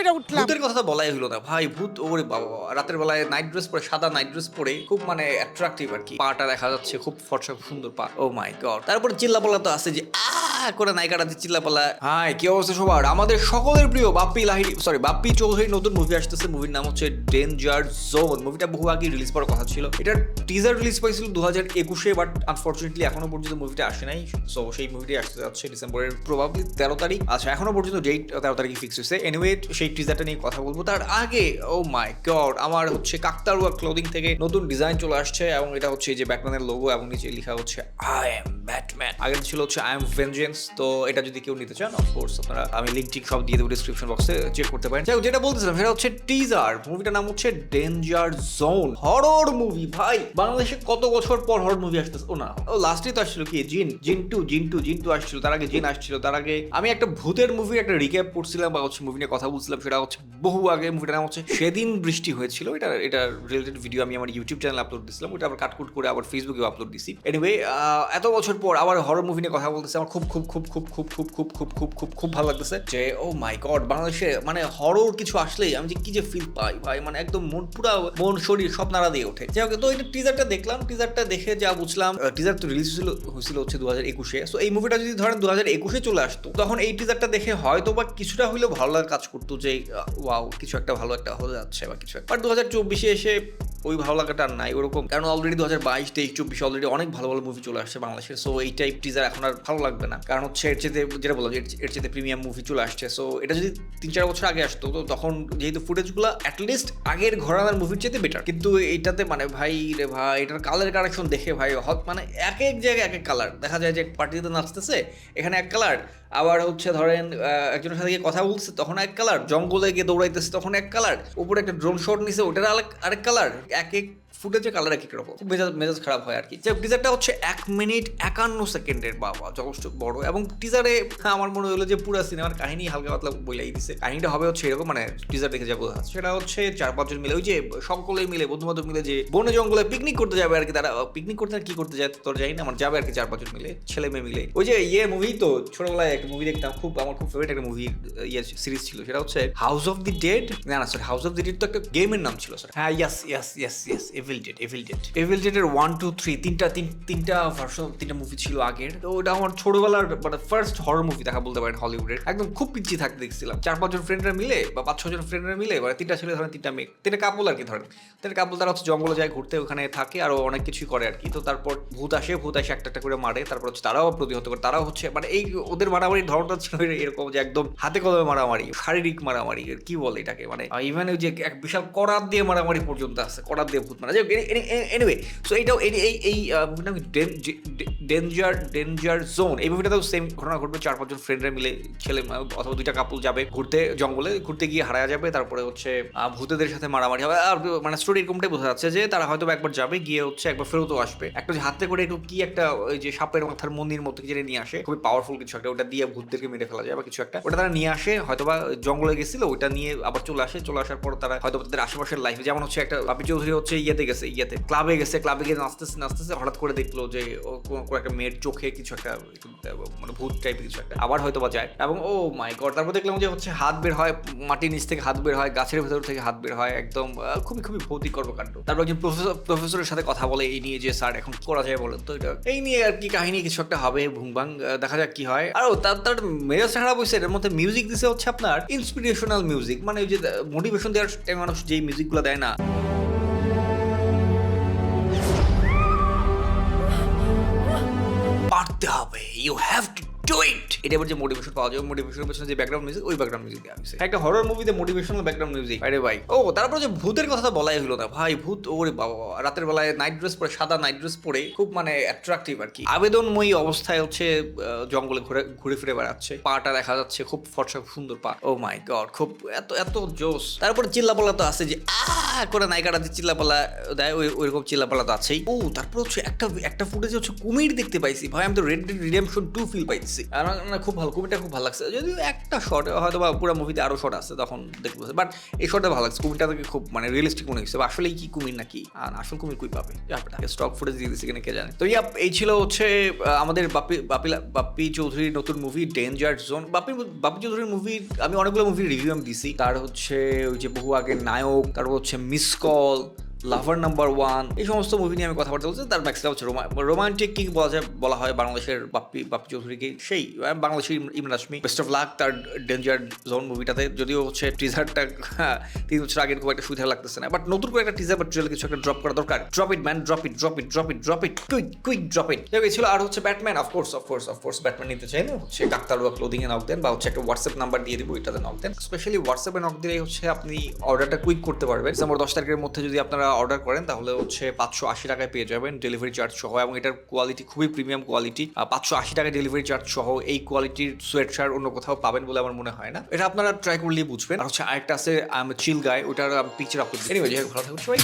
করে উঠলাম। ভূতের কথা তো বলাই হলো না। ভাই, ভূত, ওরে বাবা রাতের বেলায় নাইট ড্রেস পরে, সাদা নাইট ড্রেস পরে খুব মানে অ্যাট্রাকটিভ আর কি। পাটা দেখা যাচ্ছে খুব ফর্সা, সুন্দর পা। ও মাই গড তারপর চিল্লা বলা তো আছে যে, আহ! করে নায়িকাটা যে চিল্লাপালা হাই কি অবস্থা সবার? আমাদের সকলের প্রিয় বাপ্পি লাহিড়ি সরি বাপ্পি চৌধুরীর নতুন মুভি আসতেছে মুভির নাম হচ্ছে ডেঞ্জার জোন মুভিটা বহু আগে রিলিজ করার কথা ছিল। এটার টিজার রিলিজ পাইছিল দু হাজার একুশে বাট আনফর্চুনেটলি এখনও পর্যন্ত মুভিটা আসে নাই। সো সেই মুভিটি আসতে যাচ্ছে ডিসেম্বরের প্রবাবলি তেরো তারিখ। আচ্ছা এখনও পর্যন্ত ডেট তেরো তারিখে ফিক্স হয়েছে। এনিওয়ে সেই টিজারটা নিয়ে কথা বলব। তার আগে ও মাই গড আমার হচ্ছে কাকতারুয়া ক্লোদিং থেকে নতুন ডিজাইন চলে আসছে, এবং এটা হচ্ছে যে ব্যাটম্যানের লোগো এবং নিচে লেখা হচ্ছে আই এম ব্যাটম্যান আগে ছিল হচ্ছে আই এম ভেঞ্জেন্স তো এটা যদি কেউ নিতে চান অফকোর্স আপনারা আমি লিঙ্ক টিক সব দিয়ে দেবো ডিসক্রিপশন বক্সে চেক করতে পারেন। যাই যেটা বলতেছিলাম, সেটা হচ্ছে টিজার মুভিটার নাম হচ্ছে ডেঞ্জার জোন হরর মুভি ভাই। বাংলাদেশে কত বছর পর হরর মুভি আসতেছে? ও না, ও লাস্টে তো আসছিল কি? জিন জিন টু জিন টু জিন টু আসছিল, তার আগে জিন আসছিল, তার আগে আমি একটা ভূতের মুভির একটা রিক্যাপ পড়ছিলাম বা হচ্ছে মুভি নিয়ে কথা বলছিলাম, সেটা হচ্ছে বহু আগে মুভিটার নাম হচ্ছে সেদিন বৃষ্টি হয়েছিল, এটা এটা রিলেটেড ভিডিও আমি আমার ইউটিউব চ্যানেল আপলোড দিয়েছিলাম ওটা আবার কাটকুট করে আবার ফেসবুকে আপলোড দিছি। এনিওয়ে এত বছর পর আবার হরর মুভি নিয়ে কথা বলতেছে, আমার খুব খুব খুব খুব খুব খুব খুব খুব খুব খুব খুব খুব ভালো লাগতেছে যে ও মাই গড বাংলাদেশে মানে হরর কিছু আসলেই আমি যে কি যে ফিল পাই, ভাই মানে একদম মন পুরা মন শরীর সব নাড়া দিয়ে ওঠে। যাই হোক, তো এটা টিজারটা দেখলাম টিজারটা দেখে যা বুঝলাম টিজার তো রিলিজ হয়েছিল হয়েছিল হচ্ছে দু হাজার একুশে সো এই মুভিটা যদি ধরেন দু হাজার একুশে চলে আসতো, তখন এই টিজারটা দেখে হয়তো বা কিছুটা হইলেও ভালো লাগা কাজ করতো যে ওয়াও কিছু একটা ভালো একটা হয়ে যাচ্ছে বা কিছু বাট দু হাজার চব্বিশে এসে ওই ভালো লাগাটা আর নাই, ওরকম। কারণ অলরেডি দু হাজার বাইশ, তেইশ, চব্বিশ অলরেডি অনেক ভালো ভালো মুভি চলে আসছে বাংলাদেশের সো এই টাইপ টিজার এখন আর ভালো লাগবে না। কারণ হচ্ছে এর চেয়ে যেটা বললাম, এর চেয়ে প্রিমিয়াম মুভি চলে আসছে। সো এটা যদি তিন চার বছর আগে আসতো, তো তখন যেহেতু ফুটেজগুলো অ্যাটলিস্ট আগের ঘরানার মুভির চেয়ে বেটার কিন্তু এইটাতে মানে ভাই রে ভাই, এটার কালার কারেকশন দেখে ভাই, হত মানে এক এক জায়গায় এক এক কালার দেখা যায় যে পার্টিতে নাচতেছে, এখানে এক কালার আবার হচ্ছে ধরেন একজনের সাথে গিয়ে কথা বলছে, তখন এক কালার জঙ্গলে গিয়ে দৌড়াইতেছে, তখন এক কালার উপরে একটা ড্রোন শট নিছে ওটার আরেক আরেক কালার এক এক ফুটেজে কালার এক এক রকম। মেজাজ মেজাজ খারাপ হয় আর কি যে টিজারটা হচ্ছে এক মিনিট একান্ন সেকেন্ডের বাবা, যথেষ্ট বড়। এবং টিজারে আমার মনে হলো যে পুরো সিনেমার কাহিনী হালকা পাতলা বইলাই দিছে। কাহিনীটা হবে হচ্ছে এরকম মানে টিজার দেখে যাব। সেটা হচ্ছে চার পাঁচজন মিলে, ওই যে সকলে মিলে বন্ধু বান্ধব মিলে যে বনে জঙ্গলে পিকনিক করতে যাবে আর কি তারা পিকনিক করতে কি করতে যায় তোর যাই না, আমার যাবে আর কি চার পাঁচজন মিলে, ছেলে মেয়ে মিলে। ওই যে ইয়ে মুভি তো, ছোটবেলায় একটা মুভি দেখতাম, খুব আমার খুব ফেভারিট একটা মুভি ইয়ে সিরিজ ছিল, সেটা হচ্ছে হাউস অফ দি ডেড না না sir house of the dead তো একটা গেমের নাম ছিল স্যার হ্যাঁ yes yes yes yes evil one two three তিনটা, তিন, তিনটা ভার্সন তিনটা মুভি ছিল আগের। তো ওটা আমার ছোটবেলার মানে ফার্স্ট হরর মুভি দেখা বলতে পারেন হলিউডের একদম খুব থাকতে দেখছিলাম। চার পাঁচজন ফ্রেন্ডরা মিলে বা পাঁচ ছজন ফ্রেন্ডরা মিলে মানে তিনটা ছেলে ধরেন, তিনটা মেয়ে। তিনটা কাপল আর কি ধরেন। তিনটা কাপল তারা হচ্ছে জঙ্গলে যায়, ঘুরতে ওখানে থাকে, আরও অনেক কিছুই করে আর কি। তো তারপর ভূত আসে ভূত আসে একটা একটা করে মারে। তারপর হচ্ছে তারাও প্রতিহত করে। তারাও হচ্ছে মানে এই ওদের মারামারির ধরনটা ছিল এরকম যে একদম হাতে কলমে মারামারি, শারীরিক মারামারি কি বলে এটাকে? মানে ইভেন ওই যে এক বিশাল করাত দিয়ে মারামারি পর্যন্ত আছে। করাত দিয়ে ভূত মারা। ডেঞ্জার জোন এই মুভিটাতেও সেম ঘটনা ঘটবে, চার পাঁচজন ফ্রেন্ডরা মিলে ছেলে অথবা দুইটা কাপল যাবে ঘুরতে, জঙ্গলে, ঘুরতে গিয়ে হারা যাবে, তারপরে হচ্ছে ভূতেদের সাথে মারামারি হবে। আর মানে স্টোরি এরকমটাই বোঝা যাচ্ছে যে তারা হয়তো একবার যাবে, গিয়ে হচ্ছে একবার ফেরতও আসবে। একটা হাতে করে একটু কি একটা, ওই যে সাপের মাথার মন্দির মতো নিয়ে আসে, খুবই পাওয়ারফুল কিছু একটা, ওটা দিয়ে ভূতদেরকে মেরে ফেলা যায় বা কিছু একটা। ওটা তারা নিয়ে আসে, হয়তো বা জঙ্গলে গেছিল ওটা নিয়ে আবার চলে আসে, চলে আসার পর তারা হয়তো তাদের আশেপাশের লাইফে যেমন হচ্ছে একটা, বাপি চৌধুরী হচ্ছে ইয়েতে গেছে ইয়েতে ক্লাবে গেছে ক্লাবে গিয়ে নাচতেছে নাচতেছে হঠাৎ করে দেখল যে ও কোনো একটা মেয়ের চোখে কিছু একটা মানে ভূত টাইপের কিছু একটা আবার হয়তো বা যায়। এবং ও মাই গড তারপর দেখলাম যে হচ্ছে হাত বের হয় মাটির নিচ থেকে হাত বের হয় গাছের ভেতর থেকে হাত বের হয় একদম খুবই খুবই ভৌতিক কর্মকাণ্ড। তারপর একজন প্রফেসর প্রফেসরের সাথে কথা বলে এই নিয়ে যে স্যার এখন করা যায় বলেন তো এটা? এই নিয়ে আর কি কাহিনী কিছু একটা হবে আহ, দেখা যাক কি হয়। আর তার তার মেজাজ খারাপ হয়েছে এর মধ্যে মিউজিক দিছে হচ্ছে আপনার ইন্সপিরেশনাল মিউজিক মানে ওই যে মোটিভেশন দেওয়ার মানুষ যেই মিউজিকগুলো দেয় না। পারতে হবে you have to do it এটা যে মোটিভেশন পাওয়া যায় মোটিভেশনের পেছনে যে ব্যাকগ্রাউন্ড মিউজিক ওই ব্যাকগ্রাউন্ড মিউজিক দেওয়া হয়েছে একটা হরর মুভিতে মোটিভেশনাল ব্যাকগ্রাউন্ড মিউজিক আরে ভাই। ও তারপর যে ভূতের কথা তো বলাই হলো না। ভাই ভূত ওরে বাবা রাতের বেলায় নাইট ড্রেস পরে সাদা নাইট ড্রেস পরে খুব মানে অ্যাট্রাকটিভ আর কি। আবেদনময়ী অবস্থায় হচ্ছে জঙ্গলে ঘুরে ঘুরে ফিরে বেড়াচ্ছে। পাটা দেখা যাচ্ছে খুব ফর্সা সুন্দর পা। ও মাই গড খুব এত এত জোস তারপর চিল্লাপালা তো আছে যে আহ! করে নায়িকাটা যে চিল্লাপালা দেয় ওই ওইরকম চিল্লাপালা তো আছেই। ও তারপর হচ্ছে একটা একটা ফুটেজে হচ্ছে কুমির দেখতে পাইছি। ভাই আমি তো red dead redemption two feel পাইছি দেখছি আর আমার না খুব ভালো কুমিরটা খুব ভালো লাগছে। যদিও একটা শট হয়তো বা পুরো মুভিতে আরও শট আছে তখন দেখব বাট এই শটটা ভালো লাগছে কুমিরটা থেকে খুব মানে রিয়েলিস্টিক মনে হচ্ছে। আসলেই কি কুমির নাকি? আর আসল কুমির কই পাবে? স্টক ফুটেজ দিয়ে দিচ্ছে কিনা কে জানে। তো ইয়াপ এই ছিল হচ্ছে আমাদের বাপি বাপি বাপ্পি চৌধুরীর নতুন movie danger zone Bappi Bappi চৌধুরীর মুভি আমি অনেকগুলো মুভি রিভিউ আমি দিছি। তার হচ্ছে ওই যে বহু আগের নায়ক তারপর হচ্ছে miss call lover number one এই সমস্ত মুভি নিয়ে আমি কথাবার্তা বলছি, তার ব্যাকসটা হচ্ছে রোমান্টিক কি বলা যায়, বলা হয় বাংলাদেশের বাপ্পি বাপ্পি চৌধুরীকে সেই বাংলাদেশের ইম- Imran Hashmi best of luck তার ডেঞ্জার জোন মুভিটাতে যদিও হচ্ছে টিজারটা তিন বছর আগের খুব একটা সুবিধা লাগতেছে না। বাট নতুন করে একটা টিজার বা ট্রেলার কিছু একটা ড্রপ করা দরকার। Drop it man drop it drop it drop it drop it quick quick drop it এই ছিল আর হচ্ছে Batman of course of course of course Batman নিতে চাইলে হচ্ছে কাকতালুয়া ক্লোদিং এ নক দেন, বা হচ্ছে একটা হোয়াটসঅ্যাপ নাম্বার দিয়ে দিব এটাতে নক দেন। স্পেশালি হোয়াটসঅ্যাপে নক দিলে হচ্ছে আপনি অর্ডারটা কুইক করতে পারবেন। ডিসেম্বর দশ তারিখের মধ্যে যদি আপনারা অর্ডার করেন, তাহলে হচ্ছে পাঁচশো আশি টাকায় পেয়ে যাবেন ডেলিভারি চার্জ সহ এবং এটার কোয়ালিটি খুবই প্রিমিয়াম কোয়ালিটি পাঁচশো আশি টাকায় ডেলিভারি চার্জ সহ এই কোয়ালিটির সোয়েট শার্ট অন্য কোথাও পাবেন বলে আমার মনে হয় না। এটা আপনারা ট্রাই করলেই বুঝবেন। আর হচ্ছে আরেকটা আছে চিল গায়ে ওটার পিকচার এনিওয়ে ভালো থাকুন, সবাই